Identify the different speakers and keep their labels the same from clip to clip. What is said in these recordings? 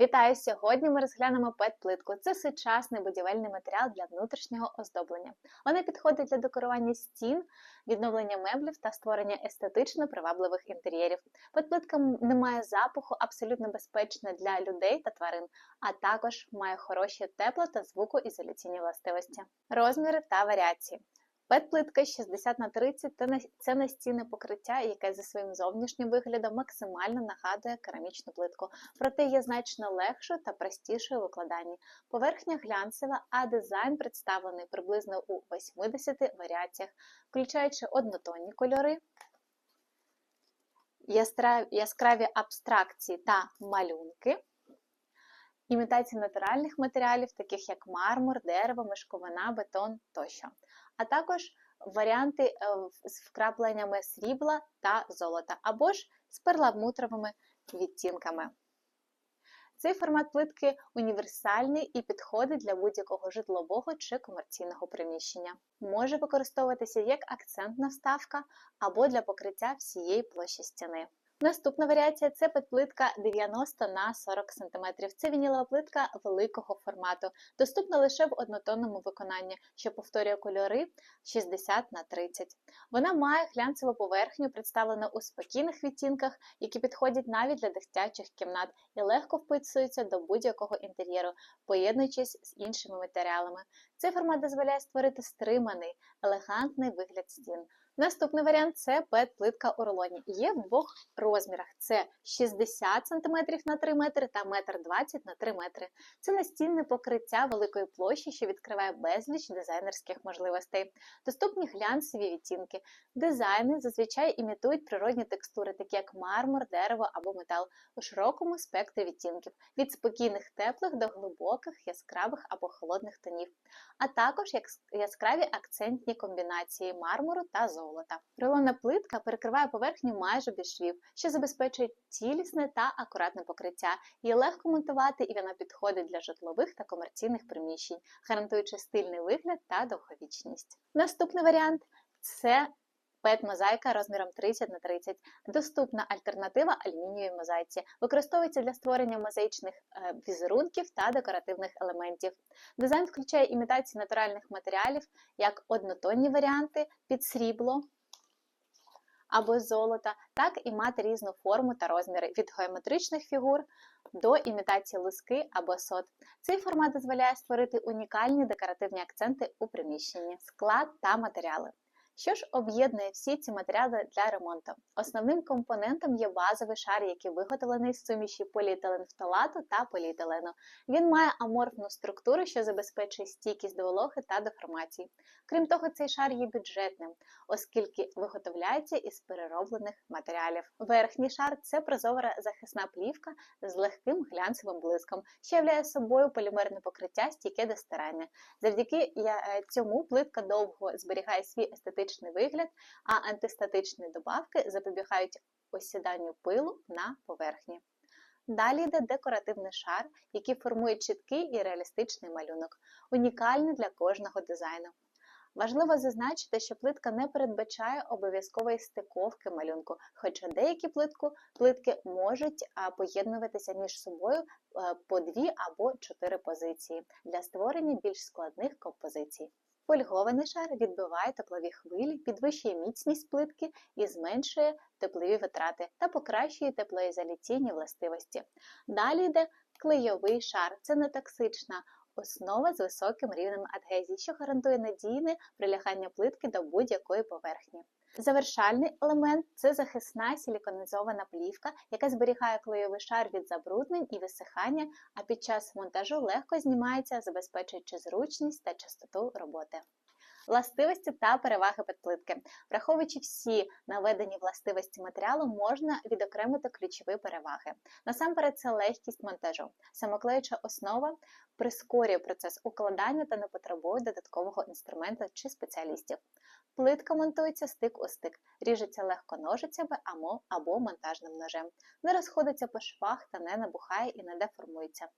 Speaker 1: Вітаю! Сьогодні ми розглянемо пет-плитку. Це сучасний будівельний матеріал для внутрішнього оздоблення. Вона підходить для декорування стін, відновлення меблів та створення естетично привабливих інтер'єрів. Пет-плитка не має запаху, абсолютно безпечна для людей та тварин, а також має хороші тепло та звукоізоляційні властивості. Розміри та варіації. Пет-плитка 60 на 30 це настінне покриття, яке за своїм зовнішнім виглядом максимально нагадує керамічну плитку, проте є значно легшою та простішою у викладанні. Поверхня глянцева, а дизайн представлений приблизно у 80 варіаціях, включаючи однотонні кольори, яскраві абстракції та малюнки. Імітації натуральних матеріалів, таких як мармур, дерево, мешковина, бетон тощо а також варіанти е, з вкрапленнями срібла та золота, або ж з перламутровими відтінками. Цей формат плитки універсальний і підходить для будь-якого житлового чи комерційного приміщення. Може використовуватися як акцентна вставка або для покриття всієї площі стіни. Наступна варіація це петплитка 90 на 40 см. Це вінілова плитка великого формату, доступна лише в однотонному виконанні, що повторює кольори 60 на 30. Вона має глянцеву поверхню, представлену у спокійних відтінках, які підходять навіть для дитячих кімнат і легко вписуються до будь-якого інтер'єру, поєднуючись з іншими матеріалами. Цей формат дозволяє створити стриманий, елегантний вигляд стін. Наступний варіант це пет-плитка у рулоні. Є в двох розмірах: це 60 см на 3 метри та 1,20 на 3 метри. Це настільне покриття великої площі, що відкриває безліч дизайнерських можливостей. Доступні глянцеві відтінки. Дизайни зазвичай імітують природні текстури, такі як мармур, дерево або метал, у широкому спектрі відтінків, від спокійних теплих до глибоких, яскравих або холодних тонів, а також яскраві акцентні комбінації мармуру та золота золота. Рулонна плитка перекриває поверхню майже без швів, що забезпечує цілісне та акуратне покриття. Її легко монтувати і вона підходить для житлових та комерційних приміщень, гарантуючи стильний вигляд та довговічність. Наступний варіант це Пет-мозаїка розміром 30 на 30 доступна альтернатива алюмінієвій мозаїці, використовується для створення мозаїчних е, візерунків та декоративних елементів. Дизайн включає імітацію натуральних матеріалів, як однотонні варіанти під срібло або золота, так і мати різну форму та розміри від геометричних фігур до імітації луски або сот. Цей формат дозволяє створити унікальні декоративні акценти у приміщенні, склад та матеріали. Що ж об'єднує всі ці матеріали для ремонту? Основним компонентом є базовий шар, який виготовлений з суміші поліетиленфталату та поліетилену. Він має аморфну структуру, що забезпечує стійкість до вологи та деформації. Крім того, цей шар є бюджетним, оскільки виготовляється із перероблених матеріалів. Верхній шар це прозора захисна плівка з легким глянцевим блиском, що являє собою полімерне покриття стійке до стирання. Завдяки е, цьому плитка довго зберігає свій естетичний естетичний вигляд, а антистатичні добавки запобігають осіданню пилу на поверхні. Далі йде декоративний шар, який формує чіткий і реалістичний малюнок, унікальний для кожного дизайну. Важливо зазначити, що плитка не передбачає обов'язкової стиковки малюнку, хоча деякі плитку, плитки можуть поєднуватися між собою по дві або чотири позиції для створення більш складних композицій. Фольгований шар відбиває теплові хвилі, підвищує міцність плитки і зменшує теплові витрати та покращує теплоізоляційні властивості. Далі йде клейовий шар це нетоксична основа з високим рівнем адгезії, що гарантує надійне прилягання плитки до будь-якої поверхні. Завершальний елемент це захисна силіконізована плівка, яка зберігає клейовий шар від забруднень і висихання, а під час монтажу легко знімається, забезпечуючи зручність та частоту роботи. Властивості та переваги підплитки. Враховуючи всі наведені властивості матеріалу, можна відокремити ключові переваги. Насамперед, це легкість монтажу. Самоклеюча основа прискорює процес укладання та не потребує додаткового інструменту чи спеціалістів. Плитка монтується стик у стик, ріжеться легко ножицями або монтажним ножем, не розходиться по швах та не набухає і не деформується.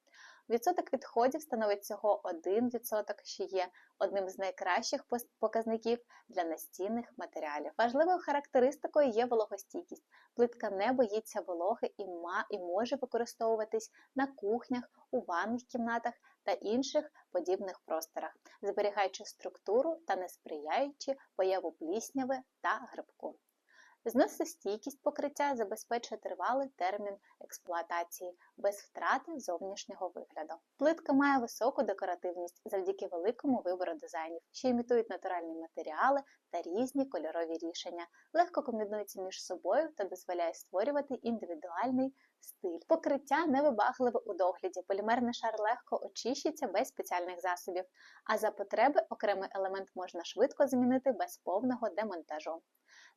Speaker 1: Відсоток відходів становить всього 1%, що є одним з найкращих показників для настінних матеріалів. Важливою характеристикою є вологостійкість. Плитка не боїться вологи і, ма, і може використовуватись на кухнях, у ванних кімнатах та інших подібних просторах, зберігаючи структуру та не сприяючи появу плісняви та грибку. Зносостійкість покриття забезпечує тривалий термін експлуатації без втрати зовнішнього вигляду. Плитка має високу декоративність завдяки великому вибору дизайнів, що імітують натуральні матеріали та різні кольорові рішення, легко комбінується між собою та дозволяє створювати індивідуальний стиль. Покриття невибагливе у догляді, полімерний шар легко очищується без спеціальних засобів, а за потреби окремий елемент можна швидко замінити без повного демонтажу.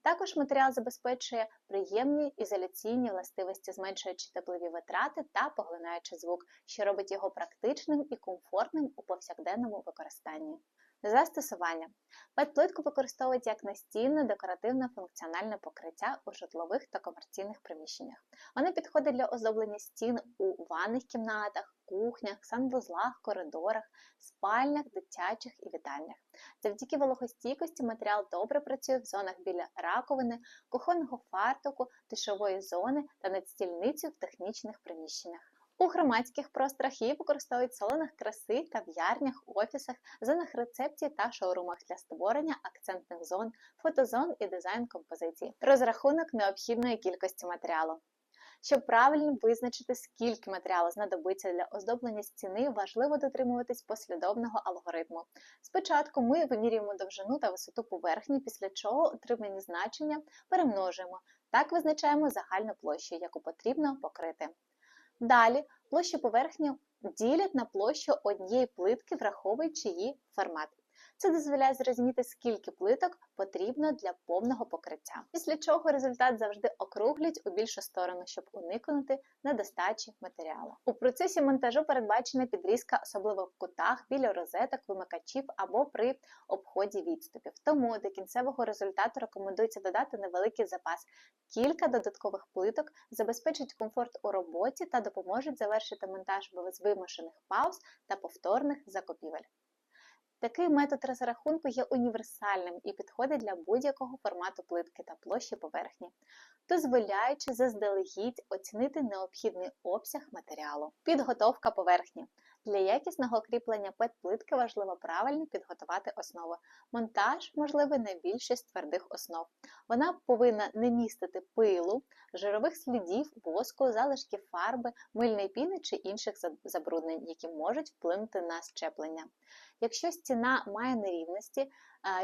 Speaker 1: Також матеріал забезпечує приємні ізоляційні властивості, зменшуючи теплові витрати та поглинаючи звук, що робить його практичним і комфортним у повсякденному використанні. Застосування. Пет-плитку використовують як настінне декоративне функціональне покриття у житлових та комерційних приміщеннях. Вони підходять для оздоблення стін у ванних кімнатах, кухнях, санвузлах, коридорах, спальнях, дитячих і вітальнях. Завдяки вологостійкості матеріал добре працює в зонах біля раковини, кухонного фартуку, тишової зони та над стільницю в технічних приміщеннях. У громадських просторах її використовують в салонах краси, кав'ярнях, офісах, зонах рецепції та шоурумах для створення акцентних зон, фотозон і дизайн композиції. Розрахунок необхідної кількості матеріалу. Щоб правильно визначити, скільки матеріалу знадобиться для оздоблення стіни, важливо дотримуватись послідовного алгоритму. Спочатку ми вимірюємо довжину та висоту поверхні, після чого отримані значення перемножуємо. Так визначаємо загальну площу, яку потрібно покрити. Далі площу поверхню ділять на площу однієї плитки, враховуючи її формат. Це дозволяє зрозуміти, скільки плиток потрібно для повного покриття. Після чого результат завжди округлять у більшу сторону, щоб уникнути недостачі матеріалу. У процесі монтажу передбачена підрізка, особливо в кутах, біля розеток, вимикачів або при обході відступів. Тому до кінцевого результату рекомендується додати невеликий запас. Кілька додаткових плиток забезпечить комфорт у роботі та допоможуть завершити монтаж без вимушених пауз та повторних закупівель. Такий метод розрахунку є універсальним і підходить для будь-якого формату плитки та площі поверхні, дозволяючи заздалегідь оцінити необхідний обсяг матеріалу. Підготовка поверхні. Для якісного кріплення пет-плитки важливо правильно підготувати основу. Монтаж можливий на більшість твердих основ. Вона повинна не містити пилу, жирових слідів, воску, залишків фарби, мильної піни чи інших забруднень, які можуть вплинути на щеплення. Якщо стіна має нерівності,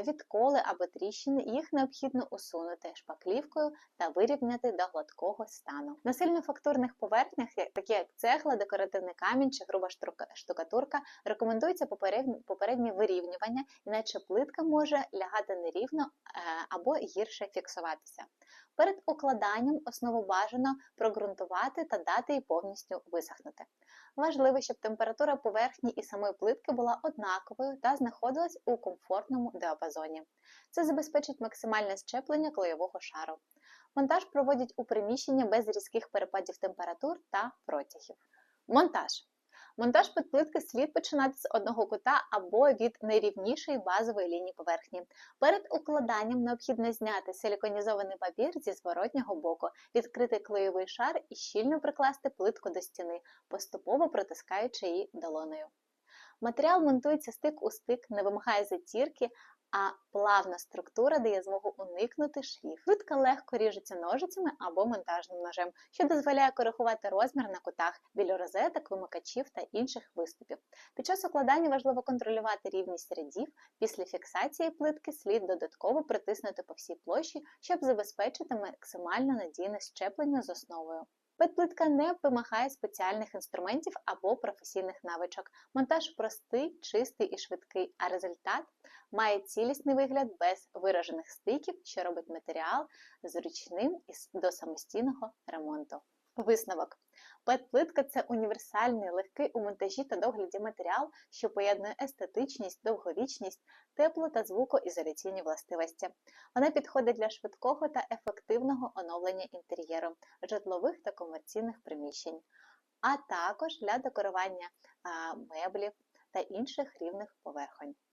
Speaker 1: відколи або тріщини, їх необхідно усунути шпаклівкою та вирівняти до гладкого стану. На сильнофактурних поверхнях, такі як цегла, декоративний камінь чи груба штукатурка, рекомендується попереднє вирівнювання, іначе плитка може лягати нерівно е, або гірше фіксуватися. Перед укладанням основу бажано прогрунтувати та дати їй повністю висохнути. Важливо, щоб температура поверхні і самої плитки була однаковою та знаходилась у комфортному діапазоні. Це забезпечить максимальне щеплення клеєвого шару. Монтаж проводять у приміщенні без різких перепадів температур та протягів. Монтаж. Монтаж підплитки слід починати з одного кута або від найрівнішої базової лінії поверхні. Перед укладанням необхідно зняти силіконізований папір зі зворотнього боку, відкрити клеєвий шар і щільно прикласти плитку до стіни, поступово протискаючи її долоною. Матеріал монтується стик у стик, не вимагає затірки, а плавна структура дає змогу уникнути швів. Плитка легко ріжеться ножицями або монтажним ножем, що дозволяє коригувати розмір на кутах біля розеток, вимикачів та інших виступів. Під час укладання важливо контролювати рівність рядів. Після фіксації плитки слід додатково притиснути по всій площі, щоб забезпечити максимально надійне щеплення з основою. Петплитка не вимагає спеціальних інструментів або професійних навичок. Монтаж простий, чистий і швидкий, а результат має цілісний вигляд без виражених стиків, що робить матеріал зручним до самостійного ремонту. Висновок. Пет-плитка це універсальний, легкий у монтажі та догляді матеріал, що поєднує естетичність, довговічність, тепло та звукоізоляційні властивості. Вона підходить для швидкого та ефективного оновлення інтер'єру, житлових та комерційних приміщень, а також для декорування меблів та інших рівних поверхонь.